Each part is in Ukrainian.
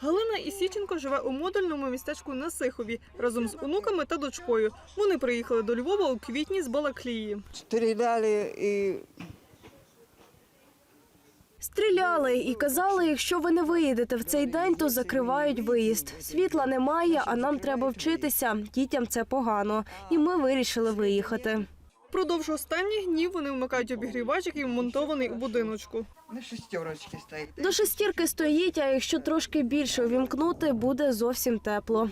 Галина Ісіченко живе у модульному містечку на Сихові разом з онуками та дочкою. Вони приїхали до Львова у квітні з Балаклії. Стреляли и Стріляли і казали, якщо ви не виїдете в цей день, то закривають виїзд. Світла немає, а нам треба вчитися. Дітям це погано. І ми вирішили виїхати. Продовж останніх днів вони вмикають обігрівач, який вмонтований у будиночку. на шестерочке стоит. До шестірки стоїть, а якщо трошки більше увімкнути, буде зовсім тепло.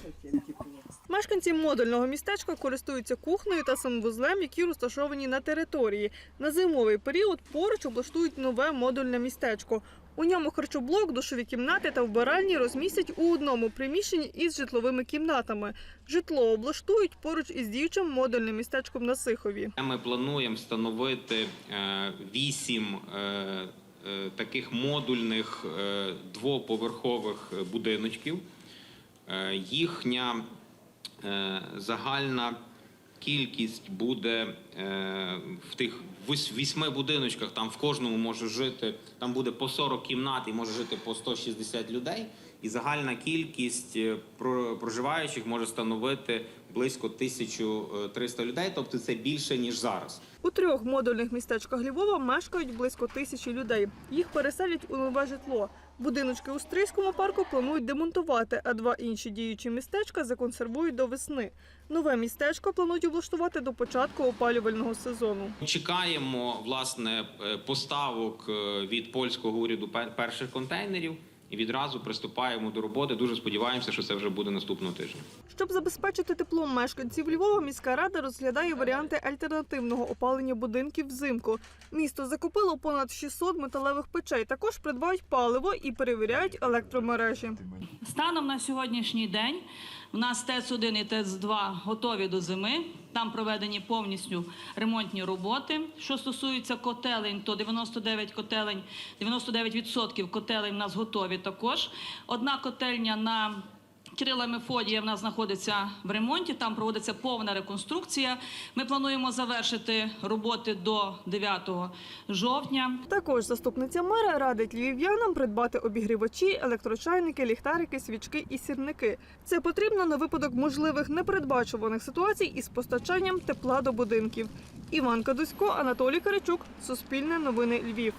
Мешканці модульного містечка користуються кухнею та санвузлем, які розташовані на території. На зимовий період поруч облаштують нове модульне містечко. У ньому харчоблок, душові кімнати та вбиральні розмістять у одному приміщенні із житловими кімнатами. Житло облаштують поруч із діючим модульним містечком на Сихові. Ми плануємо встановити е, вісім е, е, таких модульних двоповерхових будиночків. Їхня загальна кількість буде е, в тих вісьми будиночках. Там в кожному може жити, там буде по 40 кімнат і може жити по 160 людей. І загальна кількість е, про- проживаючих може становити близько 1300 людей, тобто це більше ніж зараз. У трьох модульних містечках Львова мешкають близько тисячі людей. Їх переселять у нове житло. Будиночки у Стрийському парку планують демонтувати, а два інші діючі містечка законсервують до весни. Нове містечко планують облаштувати до початку опалювального сезону. Чекаємо власне е, поставок е, від польського уряду пер- перших контейнерів і відразу приступаємо до роботи. Дуже сподіваємося, що це вже буде наступного тижня. Щоб забезпечити теплом мешканців Львова, міська рада розглядає варіанти альтернативного опалення будинків взимку. Місто закупило понад 600 металевих печей. Також придбають паливо і перевіряють електромережі. Станом на сьогоднішній день в нас ТЕЦ-1 і ТЕЦ-2 готові до зими. Там проведені повністю ремонтні роботи. Що стосується котелень, то 99 котелень, 99% котелень у нас готові також. Одна котельня на Кирила Мефодія в нас знаходиться в ремонті. Там проводиться повна реконструкція. Ми плануємо завершити роботи до 9 жовтня. Також заступниця мера радить львів'янам придбати обігрівачі, електрочайники, ліхтарики, свічки і сірники. Це потрібно на випадок можливих непередбачуваних ситуацій із постачанням тепла до будинків. Іван Кадусько, Анатолій Каричук, Суспільне новини Львів.